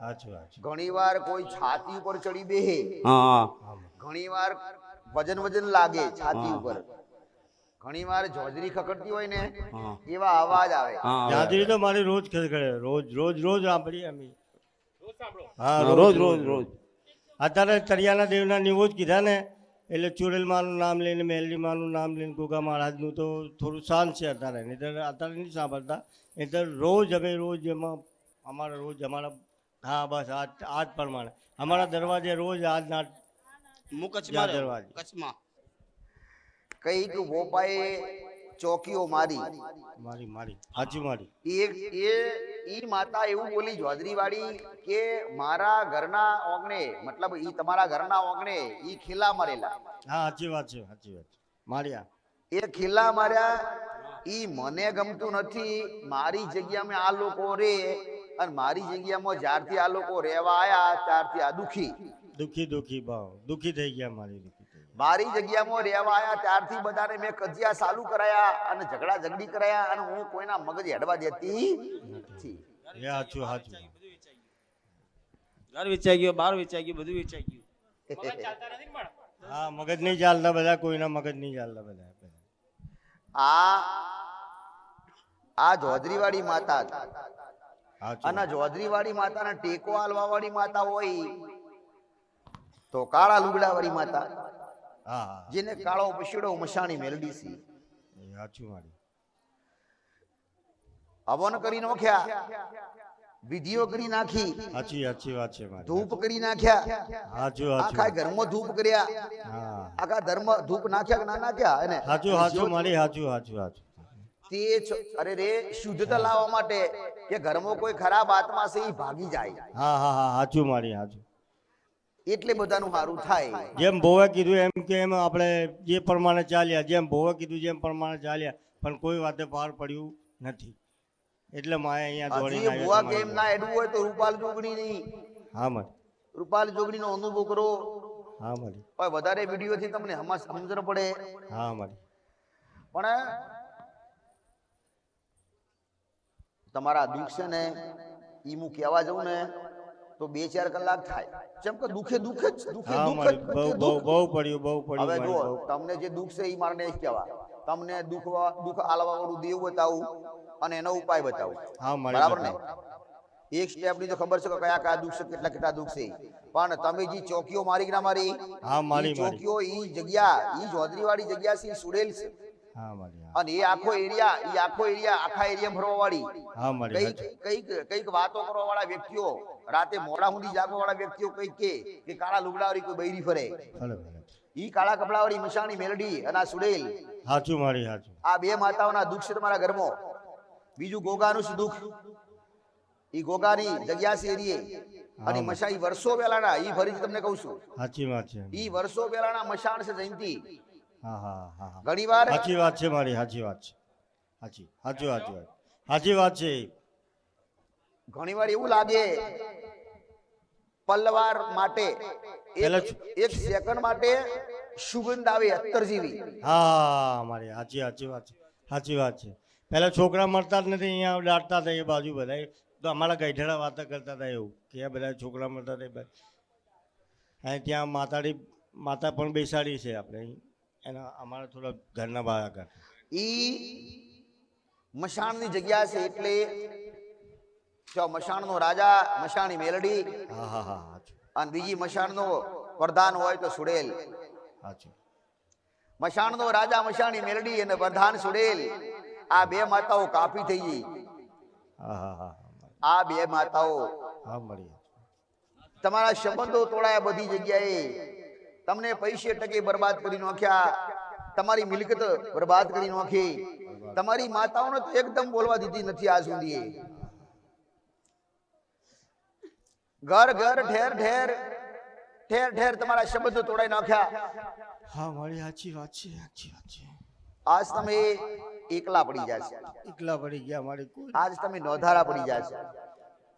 ઘણી વાર કોઈ છાતી ઉપર ચડી બેહે. હા. હા ઘણી વાર વજન વજન લાગે છાતી ઉપર. ઘણી વાર જોજરી ખકડતી હોય ને એવા અવાજ આવે. જોજરી તો મારી રોજ ખડખડે રોજ રોજ રોજ સાંભળી અમે. હા હા, રોજ રોજ રોજ અત્યારે તરિયાના દેવના નિવો જ કીધા ને એટલે ચુડેલમાનું નામ લઈને મેલડીમાનું નામ લઈને ગોગા મહારાજનું તો થોડું શાંત છે અત્યારે. નહીં અત્યારે નહીં સાંભળતા. નહીં રોજ અમે રોજ એમાં અમારા રોજ અમારા હા બસ આજ આજ પ્રમાણે. અમારા દરવાજે રોજ આજના હું કચ્છમાં રહ્યો. દરવાજે. કચ્છમાં. કંઈક વોપાએ ચોકીઓ મારી. મારી મારી સાચી મારી. એ એ ઈ માતા એવું બોલી જોદરીવાળી કે મારા ઘરના ઓગણે મતલબ ઈ તમારા ઘરના ઓગણે ઈ ખીલા મારેલા. હા સાચી વાત છે સાચી વાત છે. માર્યા. એ ખીલા માર્યા ઈ મને ગમતું નથી મારી જગ્યામાં આ લોકો રે અને મારી જગ્યામાં જ્યારથી આ લોકો રહેવા આયા ત્યારથી આ દુખી. દુખી દુખી ભાવ. દુખી થઈ ગયા મારી દુખી મારી જગ્યામાં રહેવા આવ્યા ત્યારથી બધાને મેં કજિયા ચાલુ કરાયા અને ઝઘડા ઝઘડી કરાયા અને હું કોઈના મગજ હેડવા દેતી નથી. એ સાચું સાચું ઘર વેચાઈ ગયો બાર વેચાઈ ગયું બધું વેચાઈ ગયું હા મગજ નહીં ચાલતા બધા કોઈના મગજ નહીં ચાલતા બધા બધા. આ આ જોધરીવાળી માતા હતા. જોધરી વાળી માતા ને ટેકો આલવા વાળી માતા હોય તો કાળા લુગડા વાળી માતા જેને કાળો પછીડો મશાણી મેલડી સી સાચું હવન કરી નાખ્યા વિધિઓ કરી નાખી સાચી સાચી વાત છે મારી. ધૂપ કરી નાખ્યા. સાચું આખા સાચું ઘરમાં ધૂપ કર્યા. હા. આખા ધર્મ ધૂપ નાખ્યા કે ના નાખ્યા? એને સાચું સાચું મારી સાચું સાચું સાચું. તે અરે રે શુદ્ધતા લાવવા માટે કે ઘરમાં કોઈ ખરાબ આત્મા છે એ ભાગી જાય. હા હા હા સાચું મારી સાચું એટલે બધાનું સારું થાય. જેમ ભોવે કીધું એમ કે એમ આપણે જે પ્રમાણે ચાલ્યા જેમ ભોવે કીધું જેમ પ્રમાણે ચાલ્યા પણ કોઈ વાતે પાર પડ્યું નથી. એટલે માએ અહીંયા દોડી ભુવા કેમ ના એડવું હોય તો રૂપાલ જોગણી નહીં. હા મારી. રૂપાલ જોગણી નો અનુભવ કરો. હા મારી. વધારે વીડિયો થી તમને સમજ સમજણ પડે. હા મારી. પણ તમારા દુઃખ છે ને એ હું કહેવા જાઉં ને તો બે ચાર કલાક થાય. જેમ કે દુઃખે દુઃખ જ દુઃખે દુઃખ બહુ બહુ પડ્યું બહુ પડ્યું હવે જો તમને જે દુઃખ છે એ મારને જ કહેવા. તમને દુઃખ દુઃખ આલવા વાળું દેવ બતાવું અને એનો ઉપાય બતાવું. બરાબર ને? એક સ્ટેપની તો ખબર છે કે કયા કયા દુઃખ છે કેટલા કેટલા દુઃખ છે. પણ તમે જે ચોકીઓ મારી ના મારી હા મારી ચોકીઓ ઈ જગ્યા ઈ જોધરી વાળી જગ્યા છે સુડેલ છે. હા મારી અને એ આખો એરિયા એ આખો એરિયા આખા એરિયા ફરવા વાળી હા મારી કંઈક કંઈક કંઈક વાતો કરવા વાળા વ્યક્તિઓ રાતે મોડા સુધી જાગવા વાળા વ્યક્તિઓ કંઈક કે કે કાળા લુગડા વાળી કોઈ બૈરી ફરે. ઈ કાળા કપડા વાળી મિશાણી મેલડી અને આ સુડેલ. સાચું મારી સાચું આ બે માતાઓના દુઃખ છે તમારા ઘરમાં. બીજું ગોગાનું શું દુઃખ? ઈ ગોગાની જગ્યા છે એરીએ અને મશા ઈ વર્ષો પહેલાના ઈ ફરીથી તમને કહું છું. સાચી વાત છે. ઈ વર્ષો પહેલાના મશાણ છે જયંતિ. હા હા હા ઘણી વાર સાચી વાત છે મારી સાચી વાત છે. સાચી સાચી વાત વાત સાચી વાત છે. ઘણી વાર એવું લાગે પલવાર માટે એક સેકન્ડ માટે સુગંધ આવે અત્તર જેવી. હા મારી સાચી સાચી વાત છે. સાચી વાત છે. પહેલા છોકરા મળતા જ નથી અહીંયા ડાંટતા હતા એ બાજુ બધા. તો અમારા ગઈઢડા વાતો કરતા હતા એવું કે આ બધા છોકરા મળતા હતા. અહીં ત્યાં માતાડી માતા પણ બેસાડી છે આપણે. અહીં. એના અમારા થોડા ઘરના બહાર આગળ. ઈ મશાણની જગ્યા છે એટલે જો મશાણનો રાજા મશાણી મેલડી હા હા હા અને બીજી મશાણનો વરદાન હોય તો સુડેલ. સાચું. મશાણનો રાજા મશાણી મેલડી અને વરદાન સુડેલ. આ બે માતાઓ કાપી થઈ ગઈ. હા હા હા હા આ બે માતાઓ. હા મળી તમારા સંબંધો તોડાયા બધી જગ્યાએ. તમને પૈસે ટકે બરબાદ કરી નાખ્યા. તમારી મિલકત બરબાદ કરી નાખી. તમારી માતાઓને તો એકદમ બોલવા દીધી નથી આ સુધી. ઘર ઘર ઠેર ઠેર ઠેર ઠેર તમારા શબ્દ તોડાઈ નાખ્યા. હા મારી સાચી વાત છે સાચી વાત છે. આજ તમે એકલા પડી જશે એકલા પડી ગયા મારી આજ તમે નોધારા પડી જશે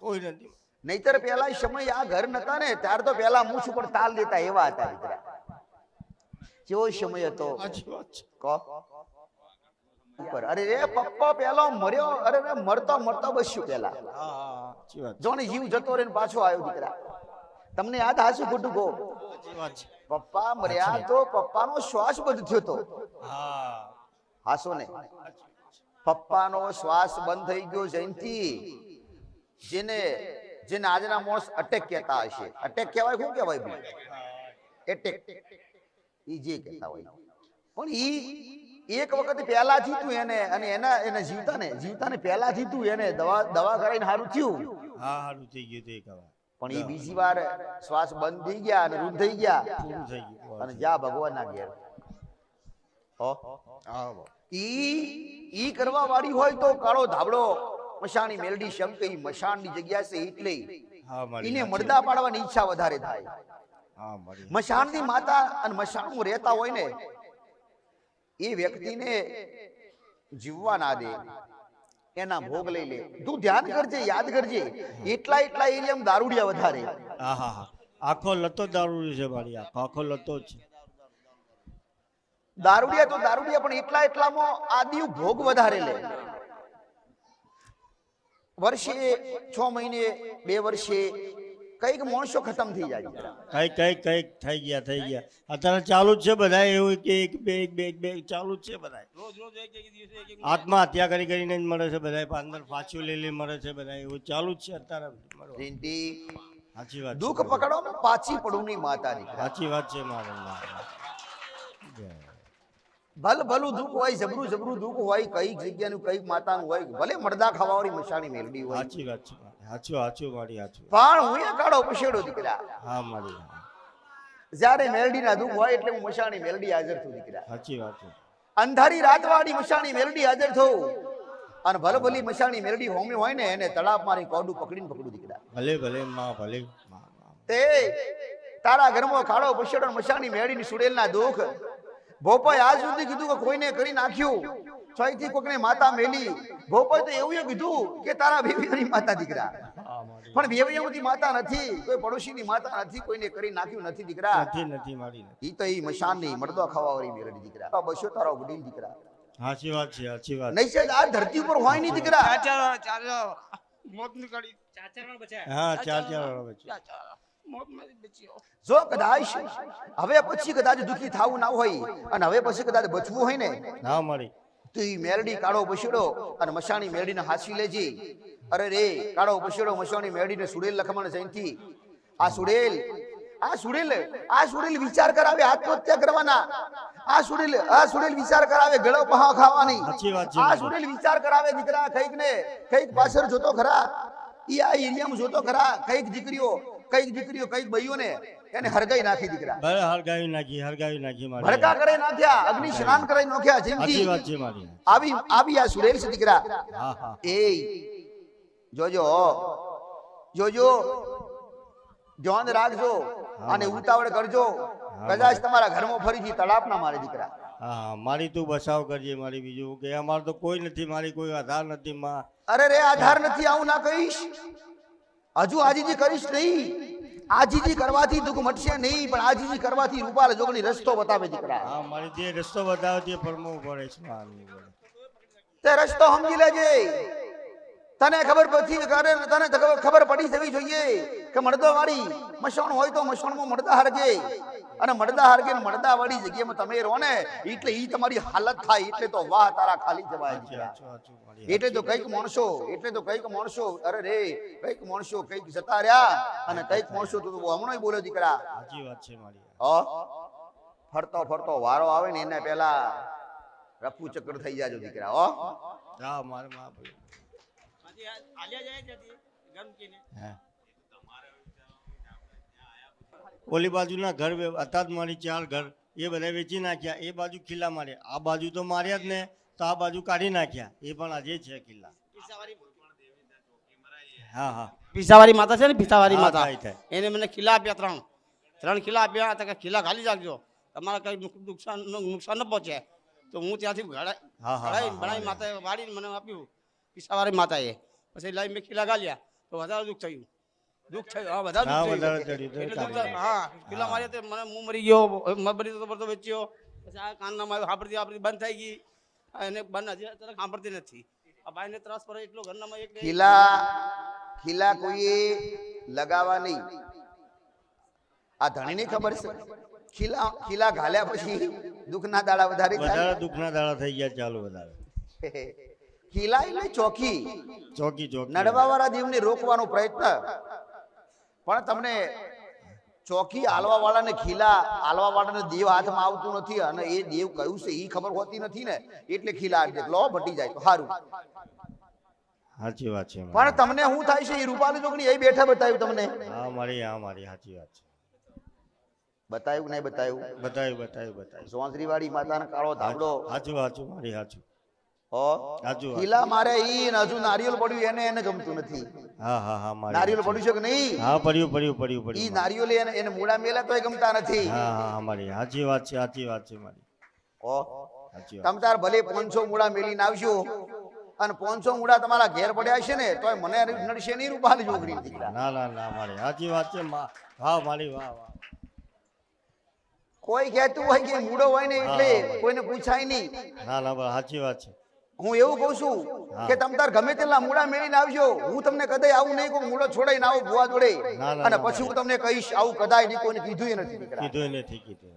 કોઈ નથી. નહીતર પેલા સમય આ ઘર નતા ને, ત્યાર તો પેલા મૂછ ઉપર તાલ દેતા એવા હતા દીકરા. કેવો સમય હતો? ઉપર. અરે રે, પપ્પા પેલો મર્યો. અરે રે, મરતો મરતો બસ્યું પેલા જોને જીવ જતો રે પાછો આવ્યો દીકરા. તમને યાદ હાસું વાત છે પપ્પા મર્યા તો પપ્પાનો શ્વાસ બંધ થયો તો. હાસો ને. પપ્પાનો શ્વાસ બંધ થઈ ગયો જયંતિ. જેને જેને આજના માણસ અટેક કહેતા હશે. અટેક કહેવાય શું કહેવાય ભાઈ? એટેક એ જે કહેતા હોય. પણ એ એક વખત પહેલા જીતું એને અને એના એને જીવતાને જીવતાને પહેલા જીતું એને દવા દવા કરાવીને સારું થયું. હા સારું થઈ ગયું તે કહેવાય પણ એ બીજી વાર શ્વાસ બંધ થઈ ગયા અને રૂંધ થઈ ગયા. અને જા ભગવાનના ઘેર. ઈ ઈ કરવા વાળી હોય તો કાળો ધાબળો. મશાણી મેલડી ઈ મશાણની જગ્યા છે એટલે એને મરદા પાડવાની ઈચ્છા વધારે થાય. મશાણની માતા અને મશાણમાં રહેતા હોય ને એ વ્યક્તિને જીવવા ના દે. એના ભોગ લઈ લે. તું ધ્યાન કરજે યાદ કરજે. એટલા એટલા એરિયામાં દારૂડિયા વધારે. આહા આખો લતો દારૂ છે મારી આખો આખો લતો છે. દારૂડિયા તો દારૂડિયા પણ એટલા એટલામાં આદિ ભોગ વધારે લે. વર્ષે છ મહિને બે વર્ષે કંઈક માણસો ખતમ થઈ જાય. કંઈક કંઈક કંઈક થઈ ગયા થઈ ગયા. અત્યારે ચાલુ જ છે બધા એવું કે એક બે એક બે એક બે ચાલુ જ છે બધા. રોજ રોજ એક એક દિવસે એક એક આત્મહત્યા કરી કરીને જ મળે છે બધા અંદર પાછું લઈ લઈ મળે છે બધા એવું ચાલુ જ છે અત્યારે. સાચી વાત દુઃખ પકડો પાછી પડું ની માતાની સાચી વાત છે મારે. જય. ભલ ભલું દુઃખ હોય જબરું જબરું દુઃખ હોય કંઈક જગ્યાનું કંઈક માતાનું હોય ભલે મરદા ખાવાવાળી મશાણી મેલડી હોય. સાચી વાત છે સાચું સાચું મારી સાચું પણ હું એ કાળો પછેડો દીકરા. હા મારી. જ્યારે મેલડીના દુઃખ હોય એટલે હું મશાણી મેલડી હાજર થઉં દીકરા. સાચી વાત છે. અંધારી રાતવાળી મશાણી મેલડી હાજર થવું અને ભલે ભલી મશાણી મેલડી હોમી હોય ને એને તળાવ મારી કોડું પકડીને પકડું દીકરા. ભલે ભલે માં ભલે. તે તારા ઘરમાં ખાડો પછેડો મશાની મેળીની સુડેલના દુઃખ ભોપાઈ આજ સુધી કીધું કે કોઈને કરી નાખ્યું. છયથી કોકને માતા મેલી. ભોપાએ તો એવું કીધું કે તારા બેબીઓની માતા દીકરા. પણ બેબીઓની માતા નથી. કોઈ પડોશીની માતા નથી. કોઈને કરી નાખ્યું નથી દીકરા. નથી નથી મારી. ઈ તો ઈ મશાનની મરદો ખાવાવાળી મેરડી દીકરા. બસો તારો વડીલ દીકરા. સાચી વાત છે સાચી વાત. નહીં છે આ ધરતી ઉપર હોય નહીં દીકરા. ચાચા ચાચા. મોત નીકળી. ચાચા માં હા ચાચા બચ્યો. જો કદાચ હવે પછી કદાચ દુખી થવું ના હોય અને હવે પછી કદાચ બચવું હોય ને ના મળે. તો એ મેરડી કાળો બસડો અને મશાણી મેરડીને હાસી લેજે. અરે રે કાળો બસડો મશાણી મેરડીને સુડેલ લખમણ જયંતી. આ સુડેલ આ સુડેલ આ સુડેલ વિચાર કરાવે આત્મહત્યા કરવાના. આ સુડેલ આ સુડેલ વિચાર કરાવે ગળો પહા ખાવાની. આ. સુડેલ વિચાર કરાવે દીકરા કંઈક ને કંઈક પાછળ જોતો ખરા. ઈ આ એરિયામાં જોતો ખરા કંઈક દીકરીઓ. કંઈક દીકરીઓ કંઈક ભાઈઓને એને હરગાઈ નાખી દીકરા. ભલે હરગાવી નાખી હરગાવી નાખી મારી. ભડકા કરે નાખ્યા અગ્નિ સ્નાન કરાઈ નાખ્યા જિંદગી વાત છે મારી. આવી આવી આ સુરેલ છે દીકરા. હા હા. એ જોજો જોજો ધ્યાન રાખજો અને ઉતાવળ કરજો. કદાચ તમારા ઘરમાં ફરીથી તળાપ ના મારે દીકરા. હા હા. મારી તું બચાવ કરજે મારી બીજું. કે અમારે તો કોઈ નથી મારી કોઈ આધાર નથી માં. અરે રે આધાર નથી આવું ના કહીશ. હજુ આજીજી કરીશ નહીં. આજીજી કરવાથી દુઃખ મટશે નહીં પણ આજીજી કરવાથી રૂપાલ જોગણી રસ્તો બતાવે દીકરા. હા મારી જે રસ્તો બતાવે તે ફરમવું પડે. છે તે રસ્તો સમજી લેજે. તને ખબર પછી તને ખબર પડી જવી જોઈએ કે મળદો વાળી મસણ હોય તો મસણમાં મળદા હારજે. અને મળદા હરગે ને મળદા વાળી જગ્યામાં તમે રહો ને એટલે ઈ તમારી હાલત થાય એટલે તો વાહ તારા ખાલી જવાય એટલે તો કંઈક માણસો એટલે તો કંઈક માણસો અરે રે કંઈક માણસો કંઈક જતા રહ્યા અને કંઈક માણસો તો હમણાં બોલે દીકરા. સાચી વાત છે મારી. ફરતો ફરતો વારો આવે ને એને પેલા રફુ ચક્કર થઈ જાજો દીકરા હા? મારે માં ઓલી બાજુના ઘર હતા જ મારી ચાર ઘર. એ બધા વેચી નાખ્યા. એ બાજુ કિલ્લા માર્યા. આ બાજુ તો માર્યા જ ને તો આ બાજુ કાઢી નાખ્યા. એ પણ આજે છે કિલ્લા હા હા. પીસાવાળી માતા છે ને પીસાવાળી હા, માતા. એને મને ખીલા આપ્યા ત્રણ. ત્રણ ખીલા આપ્યા તો કિલ્લા ખીલા ખાલી રાખજો. તમારે કઈ નુક- નુકસાન નુકસાન ન પહોંચે. તો હું ત્યાંથી ઘડા હા, હા, ઘડાઈ હા, ભણાઈ વાળીને મને આપ્યું. પીસાવાળી માતાએ. પછી લાઈ મેં ખીલા ગાલ્યા તો વધારે દુઃખ થયું. દુઃખ થયું હા વધારે દુઃખ થયું. હા ખીલા માર્યા તે મને હું મરી ગયો મરી તો પડતો વેચ્યો. પછી આ કાનના માં હાપડતી હાપડતી બંધ થઈ ગઈ. એને બંધ હજી અત્યારે સાંભળતી નથી. આ ભાઈને ત્રાસ પડે એટલો ઘરનામાં એક એક ખીલા ખીલા કોઈએ લગાવવા નહીં. આ ધણીની ખબર છે? ખીલા ખીલા ઘાલ્યા પછી દુઃખના દાડા વધારે વધારે દુઃખના દાડા થઈ ગયા ચાલુ વધારે. ખીલા ને ચોકી. ચોકી ચોકી. નડવાવાળા દેવને રોકવાનો પ્રયત્ન. પણ તમને ચોકી આલવા વાળાને ખીલા આલવા વાળાને દેવ હાથમાં આવતું નથી અને એ દેવ કયું છે એ ખબર હોતી નથી ને એટલે ખીલા આવી દે. લો ભટી જાય તો. સારું સાચી વાત છે પણ તમને શું થાય છે એ રૂપાલી ચોકડી એ બેઠા બતાવ્યું તમને? હા મારી હા મારી સાચી વાત છે. બતાવ્યું નહીં બતાવ્યું? બતાવ્યું બતાવ્યું બતાવ્યું. સોંસરી વાળી માતાનો કાળો ધાબડો સાચું સાચું મારી સાચું ખીલા મારે ઈ હજુ નારિયેલ પડ્યું એને એને ગમતું નથી. હા હા હા મારી નારિયેલ પડ્યું છે કે નહીં? હા પડ્યું પડ્યું પડ્યું ઈ નારિયેલ એને એને મૂળા મેલા તોય ગમતા નથી. હા હા મારી. સાચી વાત છે સાચી વાત છે મારી. ઓ સાચી તમ તાર ભલે પાંચસો મૂળા મેલીને આવજો અને પાંચસો મૂળા તમારા ઘેર પડ્યા છે ને તોય મને નડશે નહીં રૂપાલી છોકરી દીકરા. ના ના ના મારી. સાચી વાત છે વાહ મારી વાહ વાહ. કોઈ કહેતું હોય કે મૂળો હોય ને એટલે કોઈને પૂછાય નહીં. ના ના સાચી વાત છે. હું એવું કહું છું કે તમ તાર ગમે તેટલા મૂળા મેળીને આવજો. હું તમને કદાય આવું નહીં કોઈ મૂળો છોડાઈને આવું ભુવા જોડે. અને પછી હું તમને કહીશ આવું કદાય નહીં કોઈને કીધું નથી કીધું નથી કીધું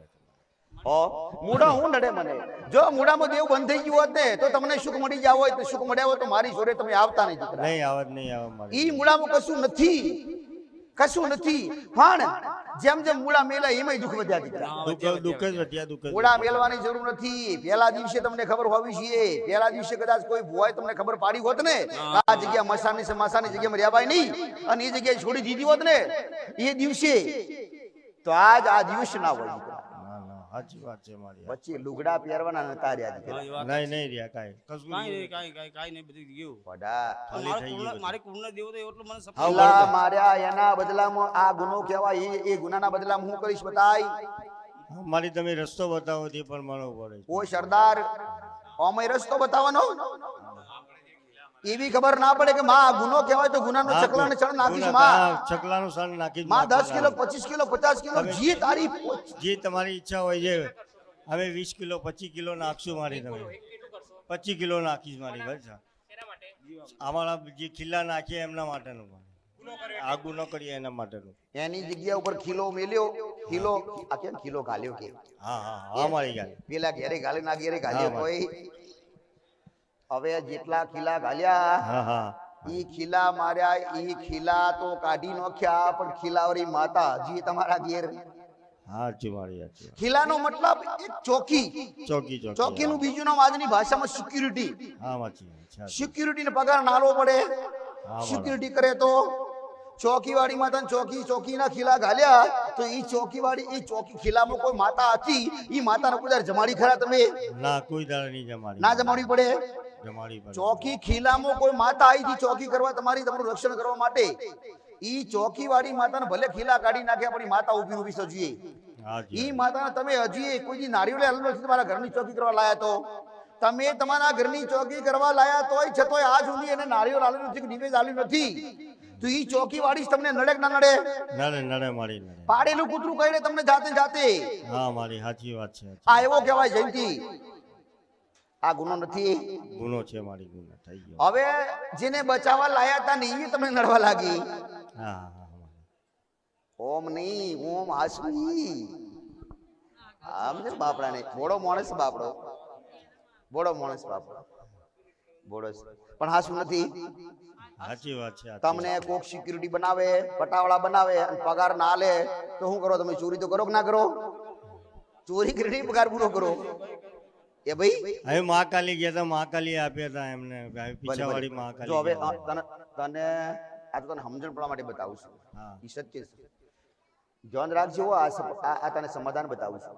મૂડા હું? નડે મને? જો મૂળામાં દેવ બંધ થઈ ગયું હોત ને તો તમને સુખ મળી જાવ હોય તો સુખ મળ્યા હોય તો મારી જોડે તમે આવતા નહીં નહીં આવત નહીં આવે ઈ મૂળામાં કશું નથી. કશું નથી. પણ જેમ જેમ મૂળા મેલા એમાંય દુઃખ વધ્યા દીકરા દુઃખ દુઃખ જ વધ્યા. દુઃખ મૂળા મેલવાની જરૂર નથી. પહેલા દિવસે તમને ખબર હોવી જોઈએ. પહેલા દિવસે કદાચ કોઈ ભુવાએ તમને ખબર પાડી હોત ને આ જગ્યા મસાની છે મસાની જગ્યામાં રહેવાય નહીં અને એ જગ્યાએ છોડી દીધી હોત ને એ દિવસે. તો આજ આ દિવસ ના હોય સાચી વાત છે મારી વચ્ચે લુગડા પહેરવાના નતા રહ્યા નહીં નહીં રહ્યા કાઈ કશું કાઈ નહીં. કાઈ કાંઈ કાંઈ નહીં બધું ગયું વડા. ખાલી થઈ ગયું મારે બધું. દેવો તો એટલું મને સપોર્ટ હા, માર્યા એના બદલામાં આ ગુનો કહેવાય એ એ ગુનાના બદલામાં હું કરીશ બતાય મારી તમે રસ્તો બતાવો તે પણ માનવો પડે. ઓ સરદાર ઓમય રસ્તો બતાવવાનો એવી ખબર ના પડે કે માં ગુનો કહેવાય તો ગુનાનો હા, ચકલા ને ચણ નાખીશમાં. ચકલાનું સણ નાખી માં દસ નાખવાના. કિલો પચીસ કિલો પચાસ કિલો તમે- જે તારી જે તમારી ઈચ્છા હોય છે હવે વીસ કિલો પચીસ કિલો નાખશું મારી તમે. પચીસ કિલો નાખીશ મારી બસ. અમારા જે ખીલા નાખીએ એમના માટેનું. આ ગુનો કરીએ એના માટેનું. એની જગ્યા ઉપર ખીલો મેલ્યો ખીલો આ કેમ ખીલો ગાલ્યો કે? હા હા હા મારી ગાડી પેલા ઘેરે ગાલે ના ઘેરે ગાલ્યો કોઈ હવે જેટલા ખીલા ગાલ્યા હા હા. ઈ ખીલા માર્યા ઈ ખીલા તો કાઢી નાખ્યા પણ ખીલાવાળી માતા હજી તમારા ઘેર. હા જી મારી સાચી વાત. ખીલાનો મતલબ એક ચોકી. ચોકી ચોકી ચોકીનું બીજું નામ આજની ભાષામાં સિક્યુરિટી હા વાંચી વાત છે. સિક્યુરિટી ને પગાર નાલો પડે. બરાબર. સિક્યુરિટી કરે તો. ચોકી વાળી માતા ચોકી ચોકીના ખીલા ઘાલ્યા તો ઈ ચોકી વાળી ઈ ચોકી ખીલામાં કોઈ માતા હતી? ઈ માતાને કોઈ દાડો જમાડી ખરા તમે? ના કોઈ દાડે નહીં જમાડી. ના જમાડવી પડે જમાડી પડે. ચોકી ખીલામાં કોઈ માતા આવી હતી ચોકી કરવા તમારી તમારું રક્ષણ કરવા માટે. ઈ ચોકી વાળી માતાને ભલે ખીલા કાઢી નાખ્યા પણ માતા ઊભી ઊભી સજીએ ઈ માતાને તમે હજી કોઈ દી નારિયેળ હાલેલું નથી તમારા ઘરની ચોકી કરવા લાયા તો? તમે તમારા ઘરની ચોકી કરવા લાયા તોય છતોય આજ સુધી એને નારિયેળ હાલેલું નથી નિવેદ આલ્યું નથી. તો ઈ ચોકી વાળી તમને નડે ના નડે? નડે નડે મારી પાડેલું કૂતરું કહીને તમને જાતે જાતે? હા મારી સાચી વાત છે આ એવો કહેવાય જયંતિ. આ ગુનો નથી. ગુનો છે મારી ગુનો થઈ ગયો. હવે જેને બચાવવા લાયા હતા ને એ તમને નડવા લાગી. હા. ઓમ નહીં ઓમ હાસવી આમ બાપડા ને બોડો માણસ બાપડો. બોડો માણસ બાપડો. બોડો. પણ હાસું નથી? સાચી વાત છે તમને કોક સિક્યુરિટી બનાવે પટાવાળા બનાવે અને પગાર ના લે તો શું કરો તમે? ચોરી તો કરો કે ના કરો? ચોરી કરીને પગાર પૂરો કરો. એ ભાઈ? હવે મહાકાલી ગયા હતા મહાકાલી આપ્યા હતા એમને. પીછાવાળી મહાકાલી જો હવે તને તને આ તો તને સમજણ પડવા માટે બતાવું છું. ઈ સત્ય છે. ધ્યાન રાખજો આ આ તને સમાધાન બતાવું છું.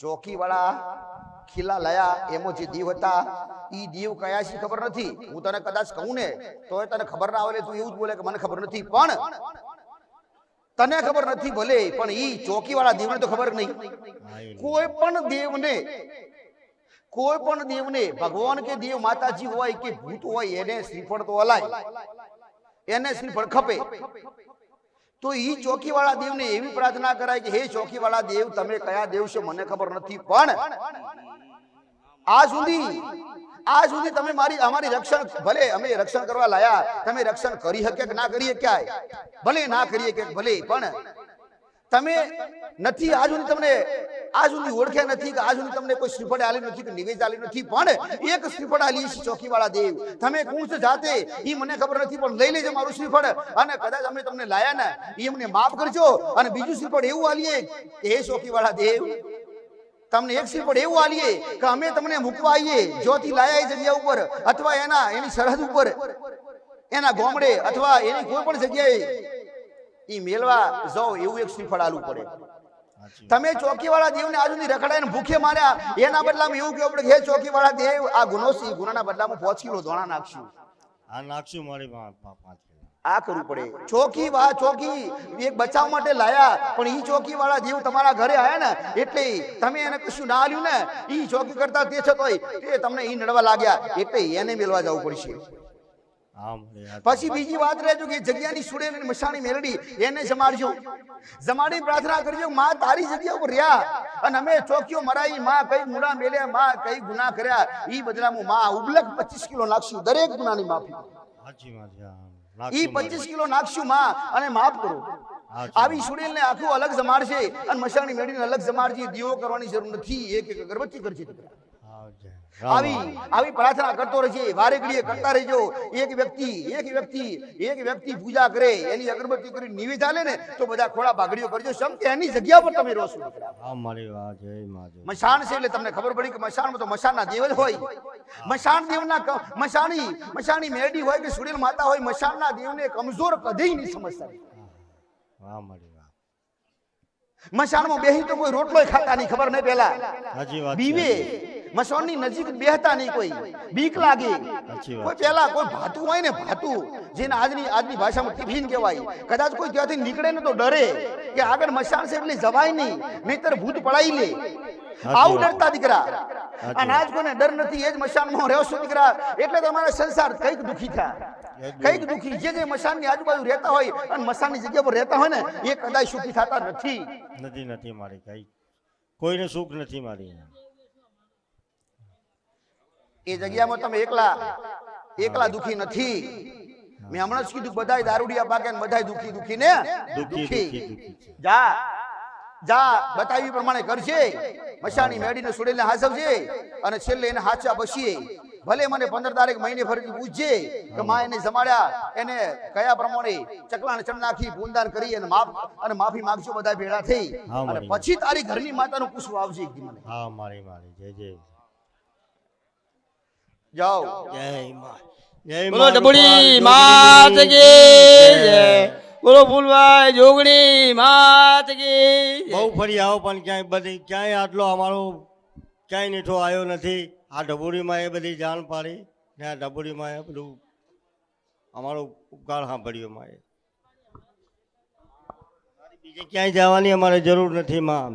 ચોકી વાળા ખીલા લયા એમો જે દીવ હતા ઈ દીવ કયા છે ખબર નથી? હું તને કદાચ કહું ને તોય તને ખબર ના આવે તું એવું જ બોલે કે મને ખબર નથી. પણ તને ખબર નથી ભલે પણ ઈ ચોકી વાળા દેવને તો ખબર નહીં. કોઈ પણ દેવને કોઈ પણ દેવને ભગવાન કે દેવ માતાજી હોય કે ભૂત હોય, એને શ્રીફળ તો અલાય. એને શ્રીફળ ખપે. તો ઈ ચોકીવાળા દેવને એવી પ્રાર્થના કરાય કે, હે ચોકીવાળા દેવ, તમે કયા દેવ છો મને ખબર નથી, પણ આ સુધી આ સુધી તમે મારી, અમારી રક્ષણ, ભલે અમે રક્ષણ કરવા લાયા, તમે રક્ષણ કરી શકે કે ના કરીએ ક્યાંય ભલે ના કરીએ કે ભલે, પણ તમે નથી, આજ સુધી તમને, આજ સુધી ઓળખ્યા નથી કે આજ સુધી તમને કોઈ શ્રીફળ આલી નથી કે નિવેદ આલી નથી, પણ એક શ્રીફળ આલી છે ચોકીવાળા દેવ. તમે કોણ જાતે? એ મને ખબર નથી, પણ લઈ લેજો મારું શ્રીફળ. અને કદાચ અમે તમને લાયા ને એ અમને માફ કરજો. અને બીજું શ્રીફળ એવું આલીએ કે હે ચોકીવાળા દેવ, તમને એક શ્રીફળ એવું આલીએ કે અમે તમને મૂકવા આવીએ જોથી લાયા એ જગ્યા ઉપર, અથવા એના, એની સરહદ ઉપર, એના ગોમડે, અથવા એની કોઈ પણ જગ્યાએ ઈ મેળવા જાઓ એવું એક શ્રીફળ આલું પડે તમે ચોકીવાળા દેવને આજુની રખડાઈને ભૂખે માર્યા એના બદલામાં એવું કેવું પડે હે ચોકીવાળા દેવ આ ગુનો છે ગુનાના બદલામાં પાંચ કિલો ધોણા નાખશું. આ નાખશું મારી પાંચ આ કરવું પડે. ચોકી વા ચોકી એક બચાવ માટે લાયા પણ ઈ ચોકી વાળા દેવ તમારા ઘરે આયા ને એટલે તમે એને કશું ના આલ્યું ને ઈ ચોકી કરતા તે છતોય તે તમને ઈ નડવા લાગ્યા એટલે એને મેળવા જવું પડશે. પછી બીજી વાત રહેજો કે જગ્યાની સુડે અને મસાણી મેલડી એને જમાડજો. જમાડી પ્રાર્થના કરજો માં તારી જગ્યા ઉપર રહ્યા. અને અમે ચોકીઓ મરાઈ માં કઈ ગુના મેલ્યા માં કઈ ગુના કર્યા? ઈ બદલામાં માં ઉબલક 25 કિલો નાખશું દરેક ગુનાની માફી. સાચી ઈ નાખશું 25 કિલો નાખશું માં અને માફ કરો. આવી સુડેલને આખું અલગ જમાડશે અને મસાણી મેળીને અલગ જમાડશે દીવો કરવાની જરૂર નથી એક એક અગરબત્તી કરજે. દીકરા. આવી. આવી પ્રાર્થના કરતો રહેજે. વારે ઘડીએ કરતા રહેજો. એક વ્યક્તિ એક વ્યક્તિ એક વ્યક્તિ પૂજા કરે એની અગરબત્તી કરી નિવેદ ચાલે ને તો બધા ખોળા ભાગડીઓ કરજો. સમ કે એની જગ્યા પર તમે રહો છો હા મારી વાત જય માજો મશાન છે. એટલે તમને ખબર પડી કે મશાનમાં તો મશાનના દેવ જ હોય. મશાન દેવના મશાની મશાની મેરડી હોય કે સુરેલ માતા હોય મશાનના દેવને કમજોર કદી નહીં સમજતા હા મારી વાત. મશાનમાં બેહી તો કોઈ રોટલો ખાતા નહીં ખબર નહીં પેલા. બીવે. મશાનની નજીક બેહતા નહીં કોઈ. બીક લાગે. કોઈ પેલા કોઈ ભાતું હોય ને ભાતું જેને આજની આજની ભાષામાં ટિફિન કહેવાય. કદાચ કોઈ ત્યાંથી નીકળે ને તો ડરે કે આગળ મશાન છે એટલે જવાય નહીં નહીતર ભૂત પડાઈ લે. આવું ડરતા દીકરા. અનાજ કોને ડર નથી એ જ મશાનમાં રહેશો દીકરા? એટલે તમારા સંસાર કંઈક દુખી થાય કંઈક દુખી. જે જે મશાનની આજુબાજુ રહેતા હોય અને મશાનની જગ્યા પર રહેતા હોય ને એ કદાચ સુખી થતા નથી. નથી નથી મારી કઈ. કોઈને સુખ નથી મારી. એ જગ્યામાં તમે એકલા એકલા દુખી નથી. મેં હમણાં જ કીધું બધાય દારૂડિયા પાકે ને બધાય દુખી દુખી ને દુઃખી જા જા બતાવી પ્રમાણે કરશે મશાની મેડીને સુડેલને હાસવજે અને છેલ્લે એને હાચા બસીએ. ભલે મને પંદર તારીખ મહિને ફરીથી પૂછજે કે માં એને જમાડ્યા એને કયા પ્રમાણે ચકલા ચણ નાખી પૂનદાન કરી અને માફ અને માફી માંગશો બધા ભેળા થઈ. અને પછી તારી ઘરની માતાનું પૂછવું દી મને. હા મારી મારી. જય જય. જાઓ. જય મા જય બોલો મા ડબુડી માત કી જય. બોલો ફૂલભાઈ જોગણી માત કી બહુ ફરી આવો પણ ક્યાંય બધી ક્યાંય આટલો અમારો ક્યાંય નીઠો આવ્યો નથી. આ ડબોડીમાં એ બધી જાણ પાડી ને આ ડબોડીમાં એ બધું અમારો ઉપકાર સાંભળ્યો મારે એ બીજે ક્યાંય જવાની અમારે જરૂર નથી માં.